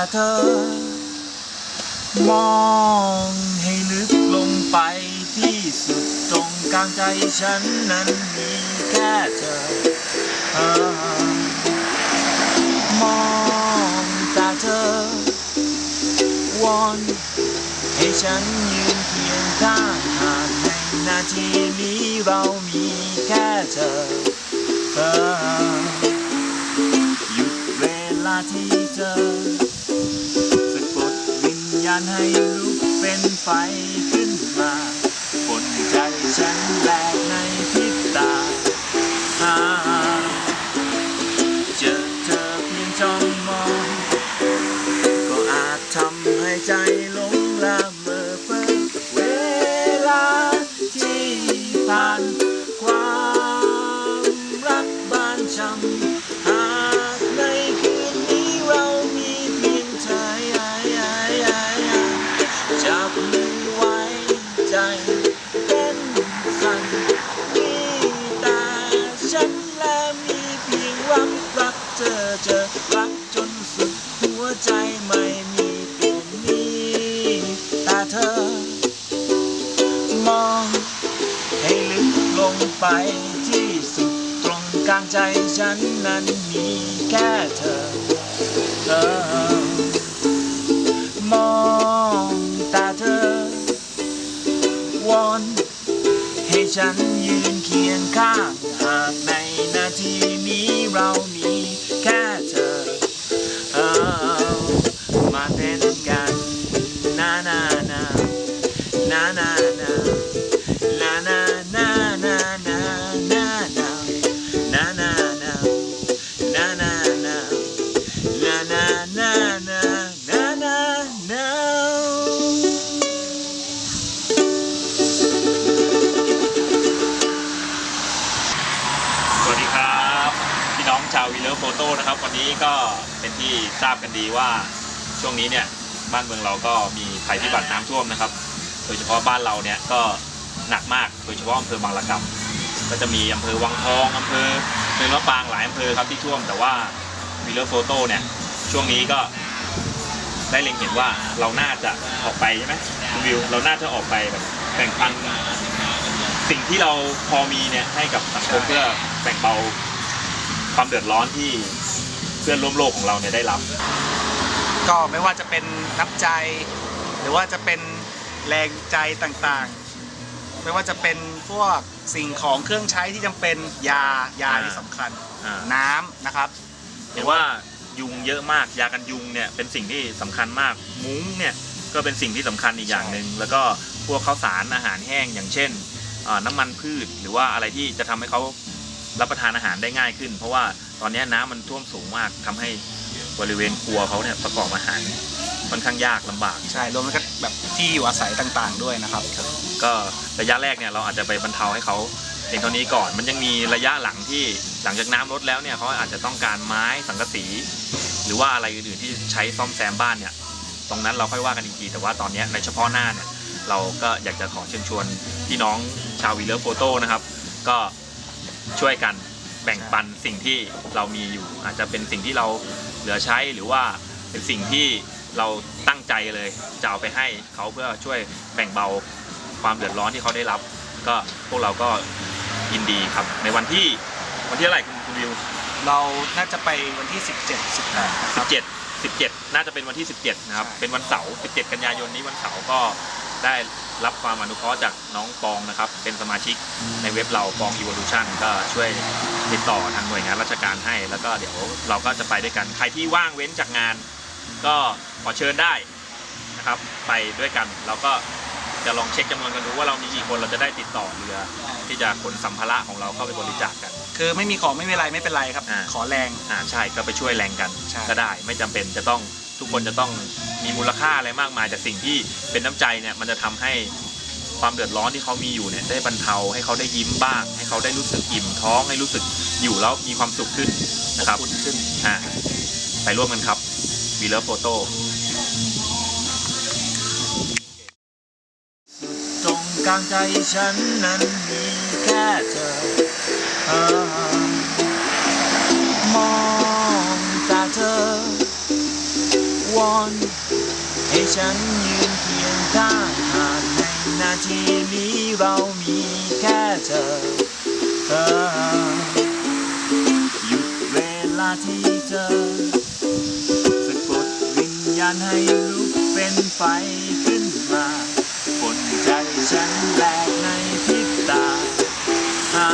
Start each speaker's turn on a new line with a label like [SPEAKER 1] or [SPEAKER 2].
[SPEAKER 1] ตาเธอ มองให้ลึกลงไปที่สุดตรงกลางใจฉันนั้นมีแค่เธอเออมองตาเธอ วอนให้ฉันยืนเคียงข้างหากในนาทีนี้เรามีแค่เธอเออห วิญญาณให้ลุกเป็นไฟขึ้นมาปนใจฉันแหลกในพริบตาหาเจอเธอเพียงจ้องมอง ก็อาจทำให้ใจหลงละ ใจไม่มีเปลี่ยนนี้ตาเธอ มองให้ลึกลงไปที่สุดตรงกลางใจฉันนั้นมีแค่เธอเธอ มองตาเธอ วอนให้ฉันยืนเคียงข้าง
[SPEAKER 2] โต้นะครับวันนี้ก็เป็นที่ทราบกันดีว่าช่วงนี้เนี่ยบ้านเมืองเราก็มีภัยพิบัติน้ำท่วมนะครับ โดยเฉพาะบ้านเราเนี่ยก็หนักมากโดยเฉพาะอำเภอบางละกำก็จะมีอำเภอวังทองอำเภอเมืองมะปรางหลายอำเภอครับที่ท่วม แต่ว่าวีเลอร์โฟโต้เนี่ยช่วงนี้ก็ได้เล็งเห็นว่าเราน่าจะออกไปใช่ไหมคุณวิวเราน่าจะออกไปแบบแบ่งปันสิ่งที่เราพอมีเนี่ยให้กับสังคมเพื่อแบ่งเบาความเดือดร้อนที่ เพื่อนร่วมโลกของเราเนี่ยได้รับ
[SPEAKER 3] ก็ไม่ว่าจะเป็นน้ำใจ หรือว่าจะเป็นแรงใจต่างๆ ไม่ว่าจะเป็นพวกสิ่งของเครื่องใช้ที่จำเป็นยายา
[SPEAKER 2] อ่า
[SPEAKER 3] ที่สำคัญ
[SPEAKER 2] อ่า
[SPEAKER 3] น้ำนะครับ
[SPEAKER 2] เห็นว่ายุงเยอะมากยากันยุงเนี่ยเป็นสิ่งที่สำคัญมากมุ้งเนี่ยก็เป็นสิ่งที่สำคัญอีกอย่างหนึ่งแล้วก็พวกข้าวสารอาหารแห้งอย่างเช่นอ่าน้ำมันพืช หรือว่าอะไรที่จะทำให้เขา รับประทานอาหารได้ง่ายขึ้น เพราะว่าตอนนี้น้ำมันท่วมสูงมากทำให้บริเวณครัวเขาเนี่ยประกอบอาหารค่อนข้างยากลำบาก
[SPEAKER 3] ใช่รวมทั้งแบบที่อยู่อาศัยต่างๆ ด้วยนะครับ
[SPEAKER 2] ก็ระยะแรกเนี่ยเราอาจจะไปบรรเทาให้เขาเพียงเท่านี้ก่อน มันยังมีระยะหลังที่หลังจากน้ำลดแล้วเนี่ยเขาอาจจะต้องการไม้สังกะสี หรือว่าอะไรอื่นๆที่ใช้ซ่อมแซมบ้านเนี่ยตรงนั้นเราค่อยว่ากันอีกทีแต่ว่าตอนเนี้ยในเฉพาะหน้าเนี่ยเราก็อยากจะขอเชิญชวนพี่น้องชาววีเลอร์โฟโต้นะครับ ก็ ช่วยกันแบ่งปันสิ่งที่เรามีอยู่ อาจจะเป็นสิ่งที่เราเหลือใช้หรือว่าเป็นสิ่งที่เราตั้งใจเลยจะเอาไปให้เขาเพื่อช่วยแบ่งเบาความเดือดร้อนที่เขาได้รับ ก็พวกเราก็ยินดีครับ ในวันที่วันที่อะไหรคุณคุณวิว
[SPEAKER 3] เราน่าจะไปวันที่ 17 18นะครับ
[SPEAKER 2] 17 17 น่าจะเป็นวันที่ 17 นะครับ
[SPEAKER 3] ใช่
[SPEAKER 2] เป็นวันเสาร์ 17 กันยายนนี้วันเสาร์ก็ ได้รับความอนุเคราะห์จากน้องปองนะครับ เป็นสมาชิกในเว็บเราปอง Evolution ก็ช่วยติดต่อทางหน่วยงานราชการให้ แล้วก็เดี๋ยวเราก็จะไปด้วยกัน ใครที่ว่างเว้นจากงาน ก็ขอเชิญได้นะครับ ไปด้วยกันเราก็จะลองเช็คจำนวนกันดูว่าเรามีกี่คนเราจะได้ติดต่อเรือ ที่จะขนสัมภาระของเราเข้าไปบริจาคกัน
[SPEAKER 3] คือไม่มีของไม่เป็นไรไม่เป็นไรครับ
[SPEAKER 2] อ่า
[SPEAKER 3] ขอแรง
[SPEAKER 2] อ่าใช่ก็ไปช่วยแรงกัน
[SPEAKER 3] ใช่
[SPEAKER 2] ก็ได้ ไม่จำเป็นจะต้องทุกคนจะต้อง มีมูลค่าอะไรมากมายแต่สิ่งที่เป็นน้ำใจเนี่ยมันจะทำให้ความเดือดร้อนที่เขามีอยู่เนี่ยได้บรรเทาให้เขาได้ยิ้มบ้าง ให้เขาได้รู้สึกอิ่มท้องให้รู้สึกอยู่แล้วมีความสุขขึ้นนะครับ
[SPEAKER 3] อุ่นขึ้น
[SPEAKER 2] อ่าไปร่วมกันครับวีเลอร์โฟโต้
[SPEAKER 1] ตรงกลางใจฉันนั้นมีแค่เธอเออมองตาเธอวอ ฉันยืนเคียงข้างหากในนาทีนี้เรามีแค่เธอเธอหยุดเวลาที่เธอสะกดวิญญาณให้ลุกเป็นไฟขึ้นมาบนใจฉันแหลกในพริบตาอ่า